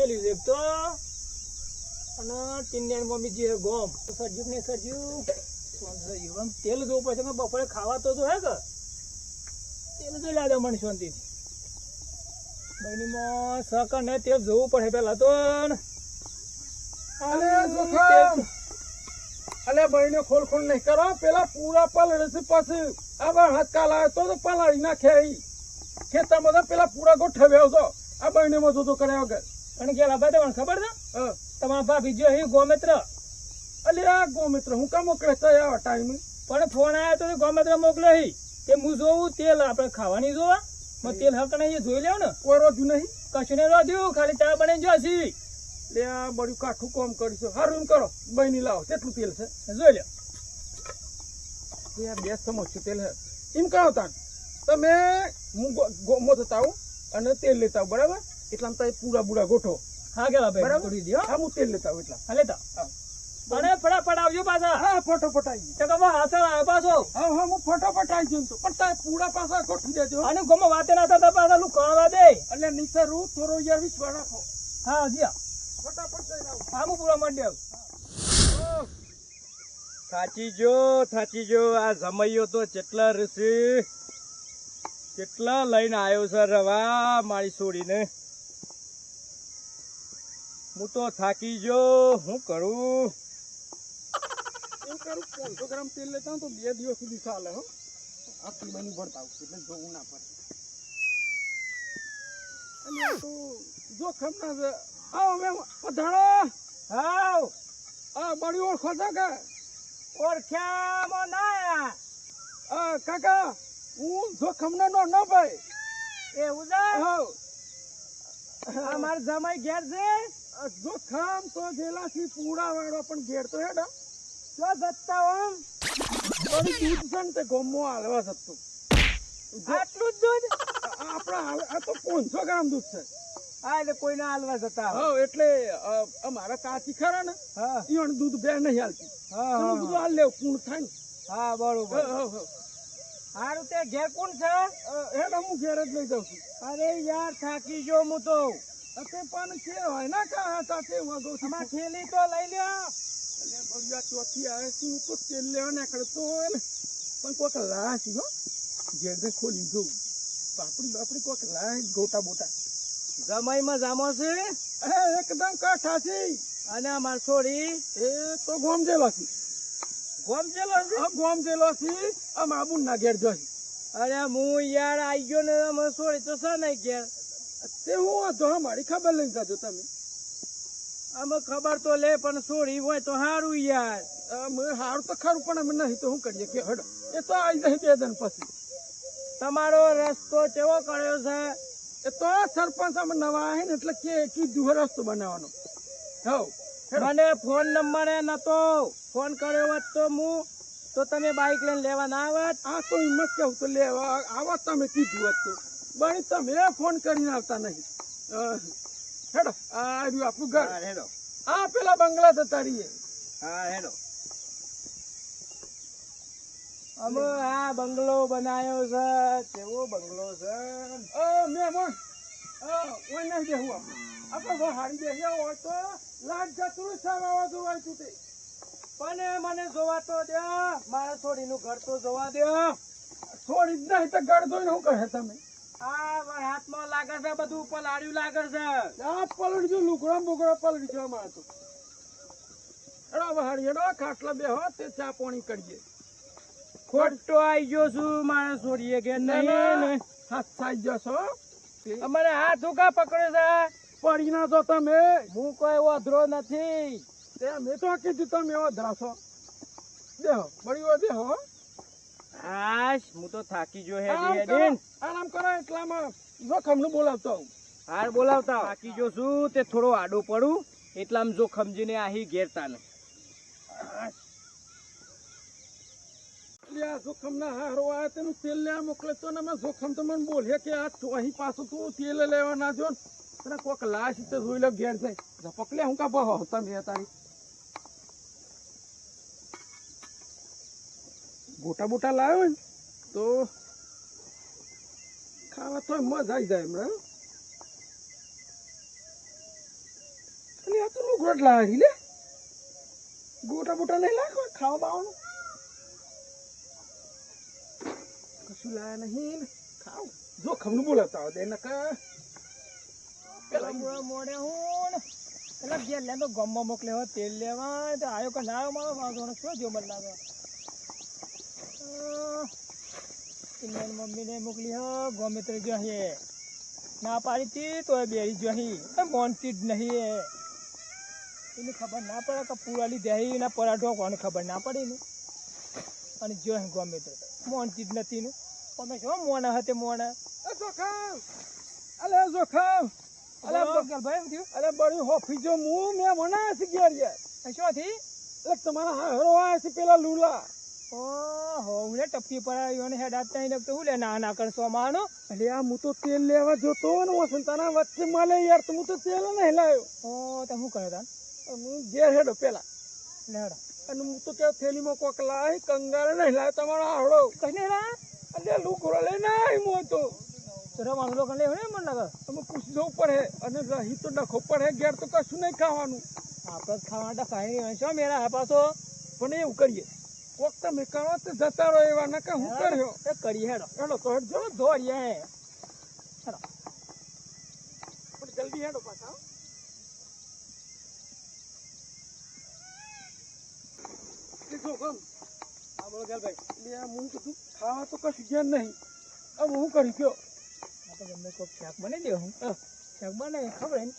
મેલ્યું છે તો. અને ટીનિયાની મમ્મી જે ગોમ. સરજ્યું ને સરજ્યું સરજ્યું તેલ જોવું પડશે કે બપોરે ખાવા તો હે કે? તેલ જોઈ લાદો મને શાંતિ બહેનીમાં સહકાર ને તેલ જોવું પડે પેલા તો. અરે જોખમ! અલે ભાઈને ખોલ ખોલ નહીં કરો. પેલા પૂરા પલળે છે પછી. આવા હાથ કાલ આવે તો તો પલાળી નાખે ખેતરમાં તો પેલા પૂરા ગોઠવ્યો હતો આ ભાઈને માં જોતો કર્યા વગર. અને કે લાભા તમને ખબર છે. તમારા ભાભી જો અહીં ગોમિત્ર. અલે આ ગોમિત્ર હું કામ મોકલે છે ટાઈમ પણ ફોન આવ્યો તો ગોમિત્ર મોકલે હી. તે હું જોવું તેલ આપણે ખાવાની જોવા? મેં તેલ હક નહીં જોઈ લેવું ને. કોઈ રોધ્યું નહીં? કશું ને રોધ્યું ખાલી ચા બને જોશી લે આ બધું કાઠું કોમ કરીશું હારું એમ કરો બહેની લાવો કેટલું તેલ છે. જોઈ લે આ બે સમોસું તેલ હે એમ કહો તાન. તમે હું થતા આવું અને તેલ લેતા આવું બરાબર? એટલા તમે પૂરા પૂરા ગોઠો. હા કેલા ભાઈ તોડી દો હા. હું તેલ લેતા આવું એટલા. હા લેતા. અને ફટાફટ આવજો પાછા. હા ફોટો આવી તો કમા હાથર આવ્યો પાછો. હા હા હું ફોટો જઉં છું. પણ તારે પૂરા પાછા ગોઠવી દેજો. અને ગમો વાતે ના થતા પાછા લું કરવા દે. એટલે નીચે રૂ થોડો યાર વિશ્વ રાખો. હા જી ફટાફટ જઈને આવું. હા હું પૂરા માંડી આવું. થાચી જો થાચી જો. આ જમૈયો તો કેટલા ઋષિ કેટલા લઈને આવ્યો છે રવા મારી છોડીને. હું તો થાકી જો હું કરું? એમ કરું પાંચસો ગ્રામ તેલ લેતા તો બે દિવસ સુધી ચાલે હો. આટલી બની ભરતા આવશે એટલે જોવું ના પડે. અને આ તો જોખમ ના છે. આવો હવે પધારો હાવ. આ બળી ઓળખો છો કે? ઓળખ્યામાં ના. આ કાકા હું જોખમ નો ન ભાઈ. એવું છે? હાવ. આ જમાઈ ઘેર છે? આ જોખમ તો જેલાથી પૂડા વાળો પણ ઘેર તો હેડો. જો સત્તા ઓમ થોડી દૂધ છે ને તે ગોમો હાલવા શકતું આટલું જ દૂધ? આપણા આ તો પાંચસો ગ્રામ દૂધ છે. હા એટલે કોઈને હાલવા જતા હા એટલે અ, અમારા કાચી ખરા ને હા. દૂધ બે નહીં હાલતી. હા દૂધ બધું હાલ લેવું પૂર્ણ થાય ને. હા બરોબર. હારું તે ઘેર કોણ છે? હેડ હું ઘેર જ લઈ જાઉં છું. અરે યાર થાકી જો હું તો. અ, પણ છે હોય ના કા સાથે હું ગૌ થેલી તો લઈ લ્યો. એટલે ભડિયા ચોથી આવે હું તો તેલ લેવા નીકળે હોય ને? પણ કોક લાશ હો. ઘેર ને ખોલી જોઉં બાપડી બાપડી કોક લાશ ગોટા બોટા. જમાઈમાં જામો છે? એ એકદમ છે. અને આ છોડી? એ તો ગોમ જેલો છે. ગોમ છે? આ ગોમ છે. આ માબુન ના ઘેર જોઈ અરે હું યાર આઈ ગયો ને માર છોડી તો છે નહીં ઘેર? તે હું હતો મારી ખબર લઈને જાજો તમે. અમે ખબર તો લે પણ સોરી હોય તો સારું યાર. અમે હારું તો ખરું પણ અમે નહીં તો શું કરીએ? કે હડો એ તો આવી જાય બે દન પછી. તમારો રસ્તો કેવો કર્યો છે? એ તો સરપંચ અમે નવા આવે ને એટલે કે કીધું રસ્તો બનાવવાનો. હવ. મને ફોન નંબર એ નતો. ફોન કર્યો હોત તો હું તો તમે બાઈક લઈને લેવા ના આવત? આ તો હિંમત કેવું તો લેવા આવત તમે કીધું હોત તો તમે ફોન કરીને આવતા નહીં. હેડો આ રહ્યું આપણું ઘર. હેડો. આ પેલા બંગલા જતા રહીએ. હા હેડો. અમે આ બંગલો બનાવ્યો છે કેવો બંગલો છે? ઓય નહીં બેહવું આપણે. હારી બેસ્યા હોય તો લાગ જતું સારા જોવાય તું તે પણ મને જોવા તો દે મારા છોડીનું ઘર તો જોવા દે છોડી જ નહીં તો ગળ જોઈને શું કહે તમે? આ હાથમાં લાગે છે બધું પલાળ્યું લાગે છે. આ પલળી લુગડો બુગડો પલળી જો તો. હેડો હવે ખાટલા બે હો તે ચા પાણી કરીએ. ખોટો આઈ ગયો છું મારા છોડીએ કે નહીં હાથ સાઈ જશો અમારે હાથ ઉકા પકડે છે. પડી ના છો તમે. હું કોઈ અધરો નથી. તે મેં તો કીધું તમે અધરાશો ધરાશો દેહો બળી દેહો આશ હું તો થાકી જો હે હેડી આરામ કરો એટલામાં જોખમનું બોલાવતો હાર બોલાવતા થાકી જો છું તે થોડો આડો પડું. એટલામાં જોખમ જીને આહી ઘેરતા ને જોખમ ના હારો આ તેનું તેલ લેવા મોકલે તો ને જોખમ તો મને બોલે કે આ અહીં પાછું તું તેલ લેવા ના જો ને. કોક લાશ તે જોઈ લે ઘેર જાય. લે હું કા બહો તમે તારી ગોટા બોટા લાવ્યો ને, તો ખાવા તો મજા આવી જાય હમણાં એટલે આ તો લુગડો લાવી લે. ગોટા કશું લાયા નહીં ખાવ. જો ખમનું બોલાવતા હોય નકા પેલા મોડા હું પેલા ઘેર લે તો ગમમાં મોકલે તેલ લેવા, તો આયો કે ના મારો વાંધો શું જો મને લાગે ઇન્ડિયન મમ્મીને મોકલી હો ગમે તે જો હે ના પાડી તી તો બેરી જો હી એ મોનતી જ નહીં એ. એને ખબર ના પડે કે પૂરાલી દેહી ના પરાઠો કોને ખબર ના પડી ને. અને જો હે ગમે તે. મોનતી જ નથી ને. અમે શું મોના હતે એ જોખમ! અલે જોખમ! અલે અરે ભાઈ થયું? અરે બડી હોફી જો મુ મેં મના છે આ શું થી એટલે તમારા હરો આ છે પેલા લુલા. ઓહો ઉલે ટપકી પડાયો ને હેડ આપતા નહીં તો હું લે? ના ના કરશો માનો એટલે આ હું તો તેલ લેવા જોતો ને સંતાના વચ્ચે મળે યાર તો હું તો તેલ નહીં લાવ્યો. ઓ તો હું કરે તાન? હું ઘેર હેડો પેલા. લેડો અને હું તો ત્યાં થેલીમાં કોક લાય કંગાર નહીં લાય તમારો આવડો. કઈ નહીં રા અલે લુકરો લઈને ના હું તો તરે રવાનું લોકો લે ને મન લાગે તમે પૂછજો પડે અને રહી તો ડખો પડે ઘેર તો કશું નહીં ખાવાનું. આપણે ખાવા તો નહીં શું મેરા હા પાછો? પણ એવું કરીએ. કોક તમે કરો તો જતા રહો એવા નકા હું કર્યો? એ કરી હેડો. હેડો તો હેડજો ચલો દોડીએ હે. પણ જલ્દી હેડો પાછા હો. એ જો ગમ હા ભાઈ એટલે હું કીધું ખાવા તો કશું ગયા નહીં. હવે હું કરી ગયો. આપણે ગમે કોઈક શાક બની દે હું? શાક બને ખબર ને?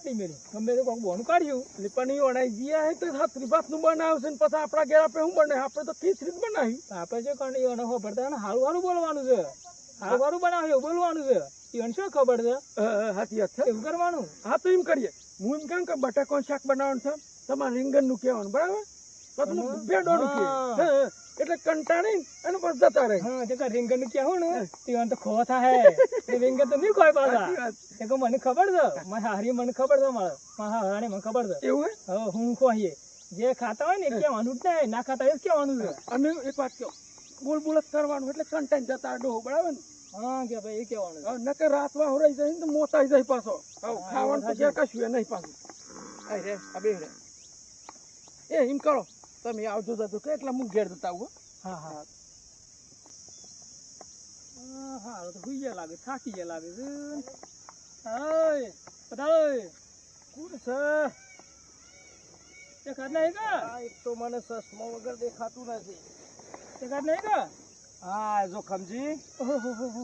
કાઢી મેળી ગમે તે કોઈક બોનું કાઢ્યું. એટલે પણ એ ગયા હે તો હાથરી ભાતનું બનાવશે ને પછી આપણા ઘેર આપણે શું બને? આપણે તો ખીચડી જ બનાવી. આપણે શું કરવાનું એનો ખબર પડતા ને હારું હારું બોલવાનું છે. હારું હારું બનાવ્યું બોલવાનું છે. એને શું ખબર છે? હાથી હાથ છે. એવું કરવાનું? હા તો એમ કરીએ. હું એમ કેમ કે બટાકો શાક બનાવવાનું છે? તમારે રીંગણનું કહેવાનું બરાબર? ભેડોનું હા. એટલે કંટાળી અને બસ જતા રહે. હા તે રીંગણનું કેવું ને? તે તો ખો થાય. તે રીંગણ તો નહીં ખોય પાછા. એ. કહું મને ખબર છે. મારી હારી મને ખબર છે મારે મારા હારાને મને ખબર છે. એવું હે? હું ખોઈએ જે ખાતા હોય ને એ કહેવાનું જ નહીં. ના ખાતા એ જ કહેવાનું છે અને એક વાત કહો. બોલ બોલ કરવાનું એટલે કંટાઈ જતા ડો બરાબર ને? હા કે ભાઈ એ કહેવાનું નકર રાત વાહ રહી જાય તો મોતાઈ જાય પાછો. ખાવાનું તો ઘેર કશું એ નહીં પાછું. આ રે આ બે રે. એ એમ કરો તમે આવજો જતો કે એટલે હું ઘેર જતા આવું હા. હા હા. હા. તો હુઈ ગયા લાગે થાકી ગયા લાગે છે હાય બતાવો કોણ છે? તે નહીં કા? એક તો મને ચશ્મા વગર દેખાતું નથી. તે ખાત નહીં કા? હા જોખમજી ઓહો હો હો હો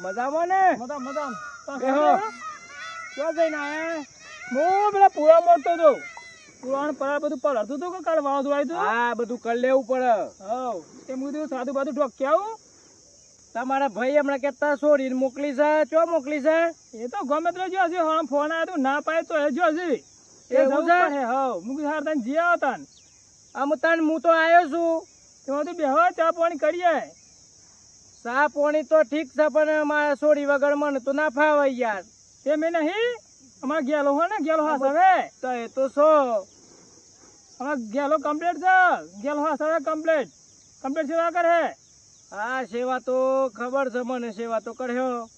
મજામાં ને? મદામ મદામ ક્યાં જઈને આયા હું પેલા પૂરા મળતો હતો પુરાણ પરાળ બધું પલળતું હતું કે કાલે વાવાઝોડું આવ્યું હતું? હા બધું કરી લેવું પડે. હવ. તે કીધું સાધુ બાધુ ઢોકી આવું તમારા ભાઈ હમણાં કેતા છોડીને મોકલી છે ચો મોકલી છે? એ તો ગમે તે જો હજી હમણાં ફોન આવ્યો ના પાય તો એ જો હજી એ એવું છે? હવ. મું કીધું હાર તને જીયા તન. આમ તને હું તો આવ્યો છું. તેમાં તો બેહો ચા પાણી કરીએ. સા પાણી તો ઠીક છે પણ મારા છોડી વગર મને તો ના ફાવે યાર. તે મેં નહીં? અમારે ગેલો હો ને ગેલો હાસ હવે. તો એ તો છો અમારે ગેલો કમ્પ્લેટ છે. ગેલો હાસ હવે કમ્પ્લેટ કમ્પ્લેટ સેવા કરે. હા સેવા તો ખબર છે મને સેવા તો કર્યો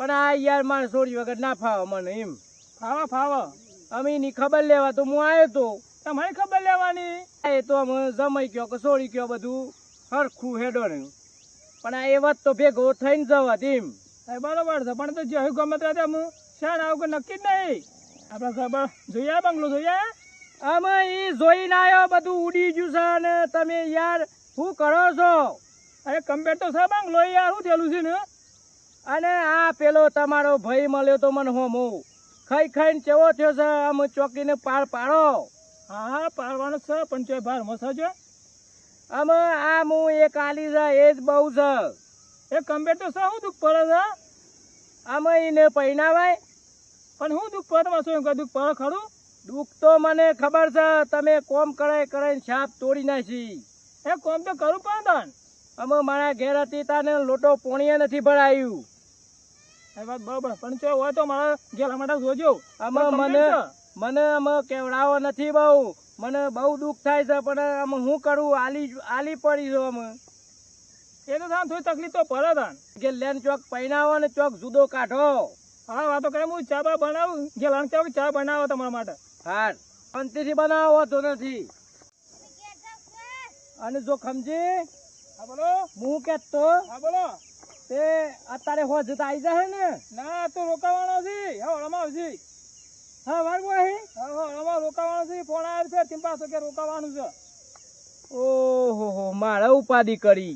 પણ આ યાર મારે છોડી વગર ના ફાવે મને એમ. ફાવા ફાવા. અમે એની ખબર લેવા તો હું આવ્યો તો. તમારી ખબર લેવાની? એ તો અમે જમાઈ ગયો કે છોડી ગયો બધું. હરખું હેડો ને. પણ આ એ વાત તો ભેગો થઈને જવા એ બરોબર છે પણ તો જે ગમે ત્યાં શાન આવું નક્કી જ નહીં. આપણે ખબર જોઈએ બંગલો જોઈએ અમે એ જોઈને આવ્યો બધું ઉડી ગયું છે અને તમે યાર શું કરો છો? અરે કમ્પેર તો છે બંગલો યાર શું થયેલું છે ને? અને આ પેલો તમારો ભાઈ મળ્યો તો મને હોમો ખાઈ ખાઈને ચેવો થયો છે? આમ ચોકીને પાર પાડો. હા હા પાડવાનો છે પણ ચોય ભાર મસાજો અમે આ હું એક આલી છે એ જ બહુ છે. એ કમ્પેર તો શું દુઃખ પડે છે? અમે એને પહેરાવાય પણ હું દુઃખ પડે છું કોઈ દુઃખ પડે ખરું? દુઃખ તો મને ખબર છે તમે કોમ કરાય કરે છાપ તોડી નાખી. એ કોમ તો કરું પણ તન અમે મારા ઘેર હતી તાને લોટો પોણીએ નથી ભરાયું. એ વાત બરોબર પણ જો હોય તો મારા ગેલા માટે જોજો. અમે મને મને અમે કેવડાવો નથી બહુ. મને બહુ દુઃખ થાય છે પણ અમે શું કરું? આલી આલી પડી છું અમે. એ તો થાન થોડી તકલીફ તો પડે થાન કે લેન ચોક પહેરાવો ને ચોક જુદો કાઢો. હા વાતો કરે હું ચા બા બનાવું? ગેલાને કહેવું કે ચા બનાવો તમારા માટે. હાર. શાંતિથી બનાવો તો નથી. અને જો ખમજી હા બોલો. હું કેતો હા બોલો. તે અત્યારે હોજ તો આવી જાય ને? ના તો રોકાવાનો છે. હા હળમાં આવશે હા અહીં હા હા હળમાં રોકાવાનો છે. ફોન આવ્યો છે તેમ પાછો કે રોકાવાનું છે. ઓહો હો મારે ઉપાધિ કરી.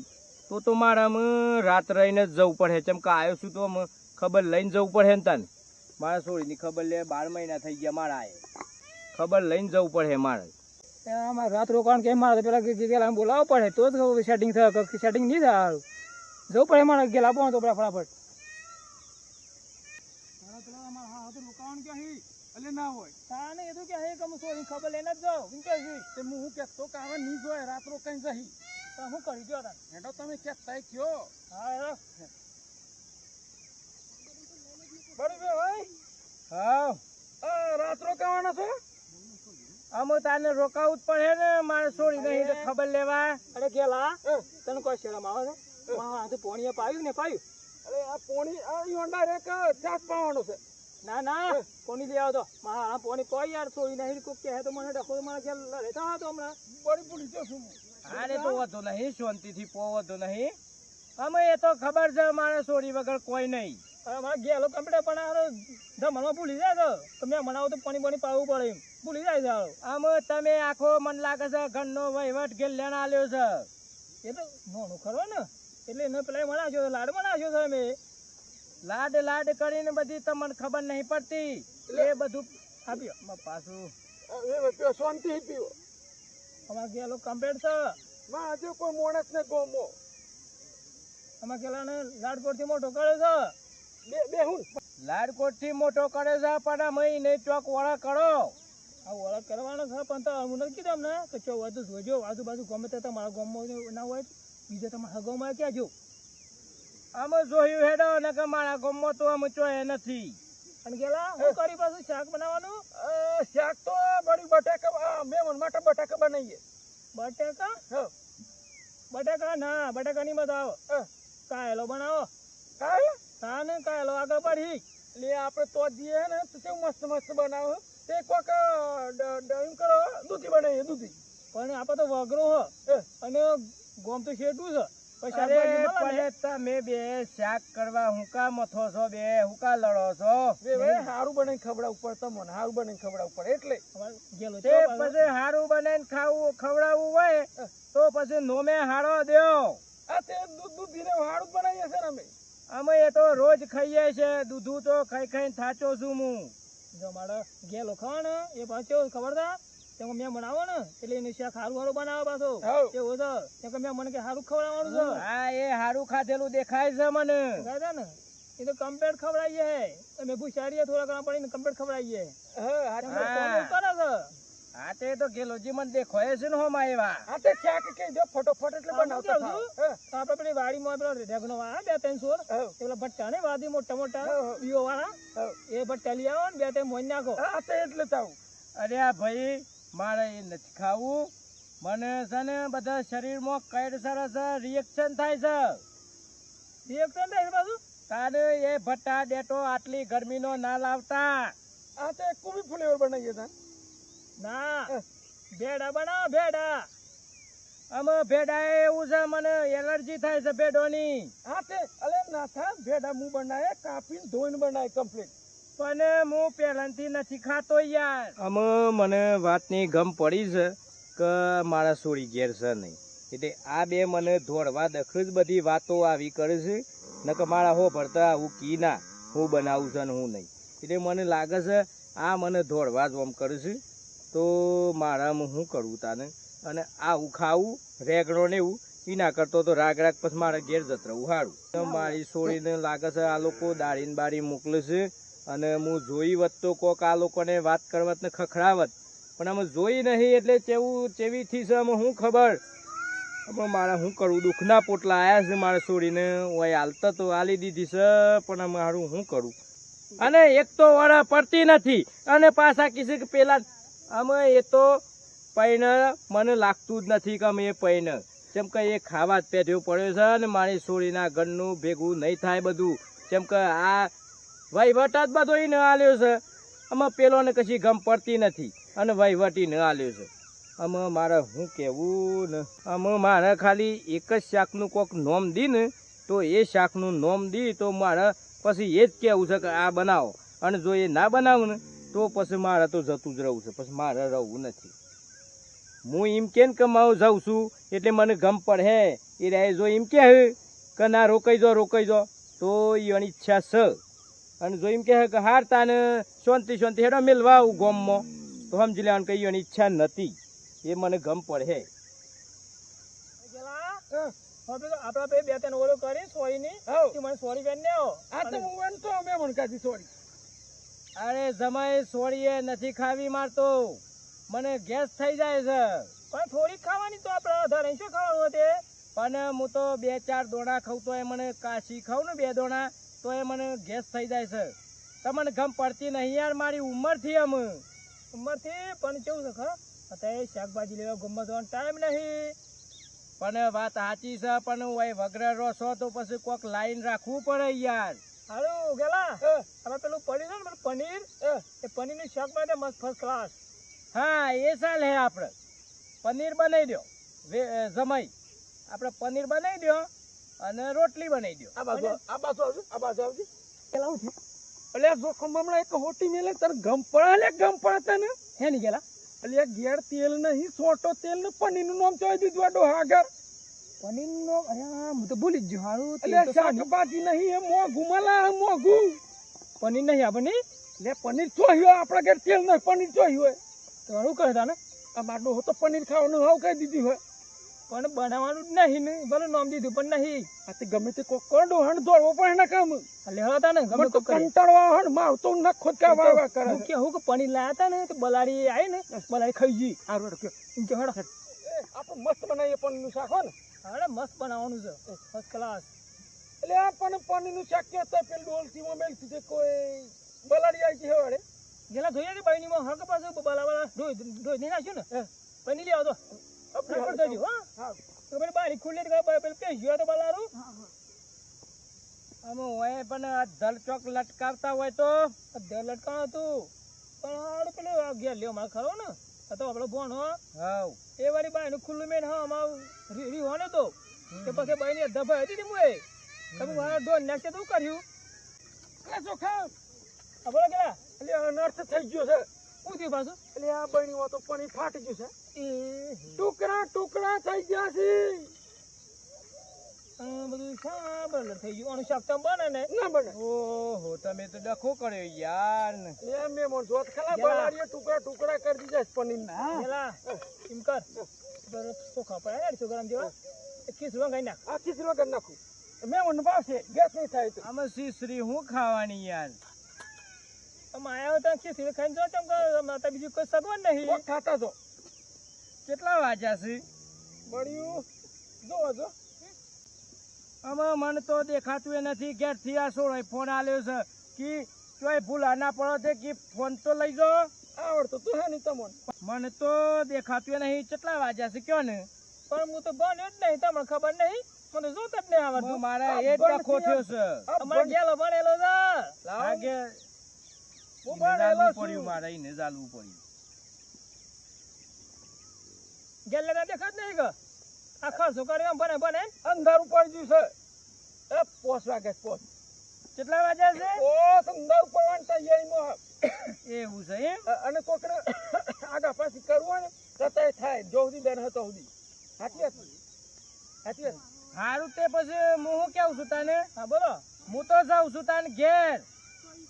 તો તો મારામાં રાત રહીને જ જવું પડે. ચમ કે આવ્યો છું તો આમ ખબર લઈને જવું પડે ને તને. મારા છોડીની ખબર લે બાર મહિના થઈ ગયા મારા આએ ખબર લઈને જવું પડે મારે. એ આમાં રાત રોકાણ કેમ મારે? પેલા ગેલા બોલાવવો પડે. તો જ સેટિંગ થાય સેટિંગ નહીં થાય. જવું પડે મારે ગેલા બોલો તો ફટાફટ. મારા તો એટલે ના હોય. તા ને એ તો કે હે કે સોરી ખબર લઈને જ કે હું? કે નહીં જોઈએ રાત રોકાઈ જહી. તો હું કરી દો તને હેડો તમે કહેતા કયો હા હેરો બરોબર ભાઈ? હા આ રાત રોકાવાના છો? અમે તાને રોકાવું જ પડે ને મારે છોડી નહીં તો ખબર લેવા. અરે ગેલા તને કોઈ શરમ આવે છે? હા તો પોણીએ પાયું ને પાયું. અરે આ પોણી આ યોંડા રેક કે ચાસ પાવાનો છે. ના ના કોની લઈ આવતો મારા પોણી કોઈ યાર છોડી નહીં કોક કહે તો મને ડખો મારા ખ્યાલ રહેતા હતો હમણાં. બળી પૂરી જો આને તો વધુ નહીં શાંતિથી પોવતો નહીં. અમે એ તો ખબર છે મારે છોડી વગર કોઈ નહીં. અરે ગેલો કમ્પ્યુટર પણ હારો જમણમાં ભૂલી જાય તો. તો મેં મનાવો તો પાણી પાણી પાવું પડે ભૂલી જાય છે આમ તમે આખો મન લાગે છે ઘરનો વહીવટ ગેલ્યાને આલ્યો છે. એ તો નોનું ખરો ને. એટલે એને પેલા મનાવ્યો લાડ મનાવ્યો છે લાડ લાડ કરીને બધી તમને ખબર નહીં પડતી. એ બધું આપ્યો પાછું. એ શાંતિ પીવો અમારા ગેલો કમ્પ્લેટ છે. માં આજે કોઈ માણસ ને ગોમો. અમારા ગેલાને લાડકોટથી મોટો કરે છે. બે બે હું? લાડકોટથી મોટો કરે છે પણ આ મહિને ચોક વાળા કરો. આ ઓળખ કરવાનો છે પણ તો હું નથી કીધું અમને કે ચો વધુ જોજો આજુબાજુ ગમે તે તમારા ગામમાં ના હોય બીજા તમારા ગામમાં ક્યાં જો? અમે જોયું હેડો ને કે મારા ગામમાં તો અમે ચોય નથી. અને ગેલા હું કરી પાછું શાક બનાવવાનું? શાક તો બળી બટાકા મેમન માટે બટાકા બનાવીએ. બટાકા? હ. બટાકા? ના બટાકા ની મત આવો કાયલો બનાવો. તા ને કાયલો આગળ પડી. લે આપણે તો જઈએ ને તો કેવું મસ્ત મસ્ત બનાવો. તે કોક એમ કરો દૂધી બનાવીએ દૂધી. પણ આપણે તો વગરો હ. હે. અને ગોમ તો શેઠું છે. પછી અરે શાકભાજી મળે ને. પણ તમે બે શાક કરવા હું કા મથો છો બે હું કા લડો છો? સારું બનાવીને ખવડાવવું પડે તમને સારું બનાવીને ખવડાવવું પડે એટલે. તે પછી હારું બનાવીને ખાવું ખવડાવવું હોય તો પછી નોમે હારો દ્યો. આ તે દૂધ દૂધીને સારું જ બનાવીએ છે અમે. અમે એ તો રોજ ખાઈએ છે દૂધું તો ખાઈ ખાઈને થાચો છું હું. જો મારે ગેલો ખાવા એ પાછો ખબર તા તેમાં મેં બનાવો ને એટલે એને શાક હારું હારું બનાવો પાછો. હાઉ. એવું છે તે કે મેં મને કે હારું ખવડાવવાનું છે. હા એ હારું ખાધેલું દેખાય છે મને. દાદા ને એ તો કમ્પ્લેટ ખવડાવીએ હે. તમે ભૂસારીએ થોડા ઘણા પડીને કમ્પ્લેટ ખવડાવીએ હા તે- તો કરે છે? હા તે તો ગેલોજી મને દેખાય છે ને હો માયવા હા તે શાક કે જો ફટોફટ એટલે હા, થાવ. તો આપણે પેલી વાડીમાં પેલો રેગનો વાળા બે ત્રણ સોર. પેલા ભટ્ટા ને વાદી મોટા મોટા. બીઓ વાળા એ ભટ્ટા લઈ આવો ને બે ત્રણ મોઈ નાખો. હા તે એટલે તાવ અરે આ ભાઈ મારે એ નથી ખાવું. મને છે ને બધા શરીરમાં કઈડ સરસ રિએક્શન થાય છે. રિએક્શન થાય છે પાછું? તારે એ ભટ્ટા ડેટો આટલી ગરમીનો ના લાવતા. આ તે કુબી ફ્લેવર બનાવીએ તા. ના. ભેડા બનાવો ભેડા. અમે ભેડા એવું છે મને એલર્જી થાય છે ભેડોની. હા તે અલે ના થા ભેડા મું બનાવે કાપીને ધોઈને બનાવે કમ્પ્લીટ પણ હું પહેલાથી નથી ખાતો યાર. અમે મને વાતની ગમ પડી છે કે મારા સોળી ઘેર છે નહીં. એટલે આ બે મને ધોળવા દખ જ બધી વાતો આવી કરે છે. ન કે મારા હો ભરતા હું કી ના, હું બનાવું છે ને હું નહીં. એટલે મને લાગે છે આ મને ધોળવા જ આમ કરે છે. તો મારામાં હું કરું તાને? અને આવું ખાવું, રેગડો ને એવું એ ના કરતો તો રાગ રાગ પછી મારા ઘેર જત રહું સારું મારી સોળીને લાગે છે આ લોકો દાળીને બારી મોકલે છે. અને હું જોઈ વત તો કોક આ લોકોને વાત કરવત ને ખખડાવત. પણ અમે જોઈ નહીં એટલે ચેવું, ચેવીથી છે અમે શું ખબર? મારે શું કરું? દુઃખના પોટલા આવ્યા છે મારે છોડીને. ઓય હાલતા તો હાલી દીધી છે, પણ મારું શું કરું? અને એક તો વરા પડતી નથી. અને પાછા કીધું કે પેલા અમે એ તો પૈન મને લાગતું જ નથી કે અમે એ પૈન જેમ કે એ ખાવા જ પહેર્યો પડ્યો છે અને મારી છોડીના ઘરનું ભેગું નહીં થાય બધું. જેમ કે આ વહીવટ જ બધો ન આલ્યો છે. આમાં પેલોને કશી ગમ પડતી નથી. અને વહીવટી ન આલ્યો છે. આમાં મારે શું કહેવું ને? આમાં મારે ખાલી એક જ શાકનું કોક નોમ દી ને, તો એ શાકનું નોમ દી, તો મારે પછી એ જ કહેવું છે કે આ બનાવો. અને જો એ ના બનાવું ને, તો પછી મારે તો જતું જ રહું છે. પછી મારે રહવું નથી. હું એમ કેમ કમાવું જાઉં છું, એટલે મને ગમ પડે. એ રહે જો એમ કહે કે ના રોકાઈ જો રોકાઈ જો તો એની ઈચ્છા છે. અને જો એમ કહે કે હાર તાને શાંતિ શાંતિ હેડો મેલવા આવું ગોમમાં. તો સમજી લેવાનું કહી એની ઈચ્છા નથી. એ મને ગમ પડે હવે બે બે ત્રણ ઓલો કરી સોરી ની મને સોરી બેન ને આ તો હું એમ તો સોરી. અરે જમાઈ સોરીએ નથી ખાવી મારતો. મને ગેસ થઈ જાય છે. પણ થોડીક ખાવાની તો આપણે શું ખાવાનું હતું પણ હું તો બે ચાર દોણા ખાઉં તો એ મને કાશી ખાઉં ને બે દોણા. તો એ મને ગેસ થઈ જાય છે. તમને ગમ પડતી નહીં યાર મારી ઉંમરથી આમ ઉંમરથી? પણ કેવું છે ખરા અત્યારે શાકભાજી લેવા ગમવા જવાનો ટાઈમ નહીં. પણ વાત સાચી છે પણ હું અહીં વગર છો તો પછી કોક લાઈન રાખવું પડે યાર. હારું ગેલા હવે પેલું પનીર છે ને પનીર? એ પનીરનું શાક માટે મસ્ત ફર્સ્ટ ક્લાસ હા એ ચાલે હે આપણે. પનીર બનાવી દો જમાઈ. આપણે પનીર બનાવી દો અને રોટલી બનાવી દો આ બાજુ આ બાજુ આવજો આ બાજુ આવજો. પેલા હું એટલે જોખમ હમણાં એક હોટી મેલે તારે ગમ પડે લે ગમ તને. હે ગેલા? એટલે ઘેર તેલ નહીં સોટો તેલ ને પનીરનું નામ ચોઈ દીધું આડો ડોહા પનીર અરે હું તો ભૂલી જ ગયો. હારું એટલે શાકભાજી નહીં એ મોઘું મલા મોઘું. પનીર નહીં આપણને લે પનીર ચોહ્યો આપણા ઘેર તેલ નહીં પનીર ચોહ્યું હોય. તો શું કરે તાને. આ મારો ડોહો તો પનીર ખાવાનું હાવ કહી દીધી હોય. પણ બનાવવાનું જ નહીં ને. ભલે નામ દીધું પણ નહીં. આ તે ગમે તે કોક કોણ ડોહાને દોડવો પણ એના કામ? એટલે હતા ને ગમે તો કંટાળવા હણ માવતો આવે ખોદકા વાવા કરે. કા હું કે પાણી લાયા હતા ને તો બલાડી આવી ને બલાડી ખાઈ ગઈ. હારું હારું કયો. કે હેડો. આપણે મસ્ત બનાવીએ પનીરનું શાક હો ને. અરે મસ્ત બનાવવાનું છે. ફર્સ્ટ ક્લાસ એટલે આ પણ પનીરનું શાક કે તો પેલું ડોલચીમાં મેલતી જે કોઈ બલાડી આવી છે હવે ગેલા જોઈએ કે બાઈની માં હક પાસે બલા બલા ધોઈ ધોઈ નાખ્યું ને. પનીર લેવા આવતો હા હા તો પેલી બારી ખુલ્લી પેલું પેશ તો બલારું? અમે ઓય પણ ધલ ચોક લટકાવતા હોય તો? અધ્યાર લટકાણું હતું પણ હારું પેલું ઘેર લ્યો મારે ખરો ને? તો આપણો ભણ હો. હાવ. એ વાળી બાઈનું ખુલ્લું મેન હા અમારું તો. પછી બાઈની અધા ભાઈ હતી ને મુએ. તમે મારા ડોન નાખશે તો કર્યું. ચોખા કેલા? એટલે અનર્થ થઈ ગયો છે. શું થયું પાછું? એટલે આ બન્યું તો પનીર ફાટી ગયું છે. ટુકડા ટુકડા થઈ ગયા છે. બધું શા થઈ ગયું. આનું શાક તમે બને ને? ના બને. ઓહો તમે તો ડખો કર્યો યાર. ને એટલે એમ મેં જોત ખલા બલાડીએ ટુકડા ટુકડા કરી દીધા પનીર પેલા એમ કર. જેવા? એ ખીસવા ગાઈ નાખ. આ ખીચડી વગર નાખું. મેં મને ભાવશે ગેસ નહીં થાય તો. આમાં શ્રી હું ખાવાની યાર? તમે આયા હતા ખાઈને જો ચમ કે બીજું કોઈ સગવડ નહીં. ખાતા તો. કેટલા વાગ્યા છે? મળ્યું જોવો જો. આમાં મને તો દેખાતું એ નથી. ઘેરથી આ સોળાઈ ફોન આલ્યો છે કે ચોય ભૂલા ના પડો તે કે ફોન તો લઈ જાઓ આવડતો તું હે નહીં તમને. મને તો દેખાતું નહીં. કેટલા વાગ્યા છે કયો ને? પણ હું તો બન્યો જ નહીં તમને ખબર નહીં? મને જોતા જ નહીં આવડતું. મારા એ જ બંધ છે. અમારે ગેલો ભણેલો છે. આગે હું એને ભણેલો ચાલવું છું. પડ્યું મારે એને ચાલવું પડ્યું. ગેલ દેખાત નહીં કે. આ ખર્ચો કર્યો એમ બને બને અંધારું પડી ગયું છે. એ પોસ વાગે પોસ. કેટલા વાગ્યા છે? પોસ અંધારું પડવાનું તૈયારીમાં એવું છે એમ? અને કોકને આગા પાછી કરવું ને થાય. જો સુધી બેન હતો સુધી. સાચી વાત? સાચી વાત? સારું તે પછી હું કેવું છું તને? હા બોલો. હું તો જાઉં છું તને ઘેર.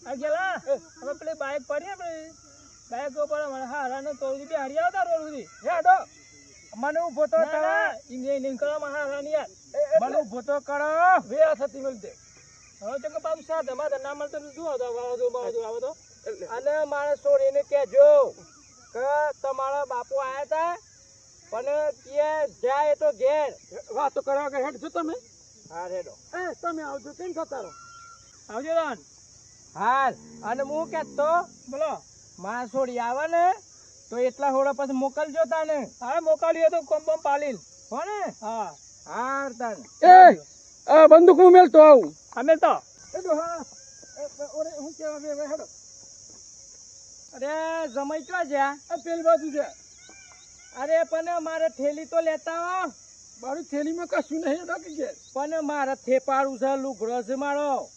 આ ગેલા હવે પેલી બાઇક પડી પેલી. બાઇક ઉપર હારા ને તો બે હારી આવતા રોડ સુધી. હેડો મને ઊભો તો કરો ના, એન્જિનિયરિંગ કરવામાં હારા ની યાર મને ઊભો તો કરો. વેરા થતી મળતે હવે તો કે બાબુ ના મળતો શું હતો વાવાઝો બાવાઝો આવે તો અને માણસ છોડીને કહેજો કે તમારા બાપુ આયા હતા પણ કે જાય તો ઘેર. વાતો કરવા હેડજો તમે. હા રેડો. એ તમે આવજો. કેમ થતા રહો? આવજો દાન હાલ. અને હું કહેતો બોલો. મારા છોડી આવે ને તો એટલા હોડા પછી મોકલજો તાને. હા મોકલીએ તો કોમ બમ પાલીન. હો ને? હા. હાર તાને. એ આ બંદૂક હું મેલતો આવું. અમે તો એ તો હા ઓરે હું કેવા બે હેડો. અરે જમાઈ ક્યાં જ્યાં? આ પેલી બાજુ છે. અરે પણ મારે થેલી તો લેતા આવો મારી થેલીમાં કશું નહીં રાખી ગયા પણ મારે થેપાડું છે લુગડો છે મારો.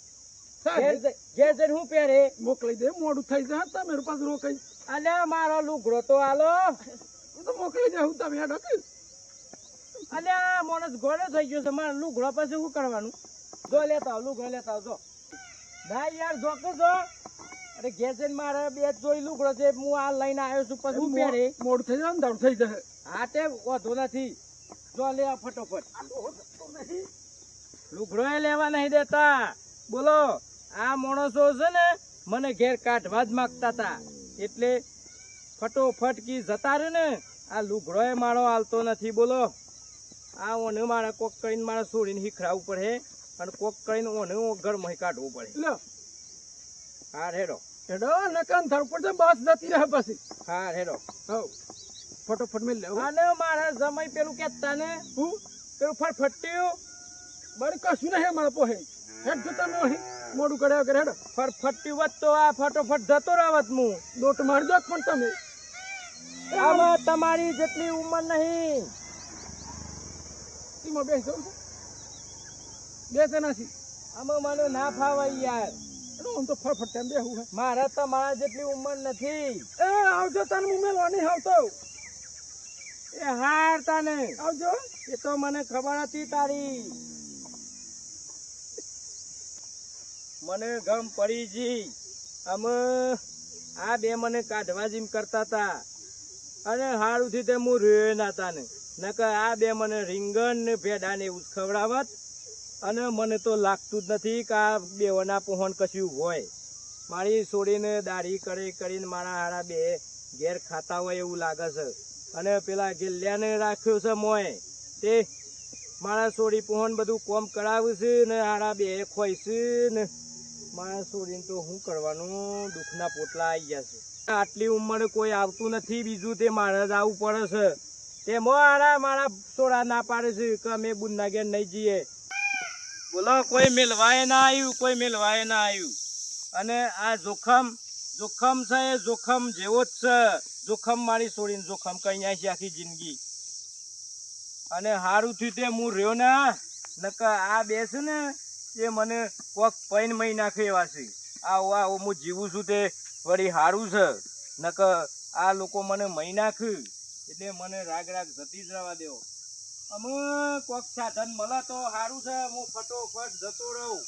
જઈને હું પહેરે? મોકલી દે મોડું થઈ જાય તમે મારી પાસે રોકાઈ અલ્યા મારો લુગડો તો આલો. હું તો મોકલી દે તમે હેડો અલ્યા માણસ ગોળો થઈ ગયો છે મારા લુગડો પછી શું કરવાનું? જો લેતા લુગડો લેતા જો. ના યાર જો કે જો. અરે જઈને મારે બે જોઈ લુગડો છે હું આ લઈને આવ્યો છું પછી હું પહેરે. મોડું થઈ જાય દાડું થઈ જાય. હા તે વધુ નથી. જો લે ફટોફટ. લુગડો એ લેવા નહીં દેતા. બોલો. આ માણસો છે ને મને ઘેર કાઢવા જ માંગતા હતા. એટલે ફટોફટ કી જતા રહ્યું ને આ લુગડો એ મારો હાલતો નથી બોલો. આ ઓને મારા કોક કરીને મારે છોડીને હીખરાવું પડે અને કોક કરીને ઓને ઘરમાં કાઢવું પડે. હા હેડો હેડો નકાન કાન પડશે બસ જતી રહે પછી. હા હેડો હવ. ફટોફટ મેં લેવું. અને મારા જમાઈ પેલું કેતા ને હું? પેલું ફટફટ્યું. મારે કશું નહીં મારા પોહે. હેડ જો તમે મોડું કર્યા કરે હેડો. ફટફટ્યું વત તો આ ફટોફટ જતો રહેવત હું દોટ મારજો પણ તમે. આમાં તમારી જેટલી ઉંમર નહીં. એમાં બેસો બેસે છી આમાં મને ના ફાવાય યાર. એનો તો ફટફટ તેમ બેહું હે. મારે તમારા જેટલી ઉંમર નથી. એ આવજો તને હું મેલવા નહીં આવતો. એ હાર તાને. આવજો. એ તો મને ખબર હતી તારી. મને ગમ પડી જી. અમે આ બે મને કાઢવા જીમ કરતા હતા અને હારું થી તે હું રહ્યો ના હતા ને. નકર આ બે મને રીંગણ ને ભેડા ને એવું ખવડાવત. અને મને તો લાગતું જ નથી કે આ બેવના પોહન કશું હોય. મારી છોડીને દાઢી કરી કરીને મારા હારા બે ઘેર ખાતા હોય એવું લાગે છે. અને પેલા ગિલ્લ્યાને રાખ્યો છે મોય તે મારા છોડી પોહન બધું કોમ કરાવું છે ને હારા બે ખોઈશું ને મારા છોડીને તો શું કરવાનું, દુઃખના પોટલા આવી ગયા છે. આટલી ઉંમરે કોઈ આવતું નથી, બીજું તે જ આવવું પડે છે. તે મારા મારા છોડા ના પાડે છે કે અમે બુનના ઘેર નહીં જઈએ. બોલો, કોઈ મેલવાય ના આવ્યું, કોઈ મેલવાય ના આવ્યું. અને આ જોખમ જોખમ છે એ જોખમ જેવો જ છે. જોખમ મારી છોડીને જોખમ કઈ છે આખી જિંદગી. અને સારું થયું તે હું રહ્યો ને, નકર આ બેસે ને એ મને કોક પૈન મહી નાખે એવા છે. આવો હું જીવું છું તે વળી સારું છે. નકર આ લોકો મને મહી નાખ્યું એટલે મને રાગ રાગ જતી જ રહેવા દેવો અમે કોક સાધન મળે તો સારું છે, હું ફટોફટ જતો રહું.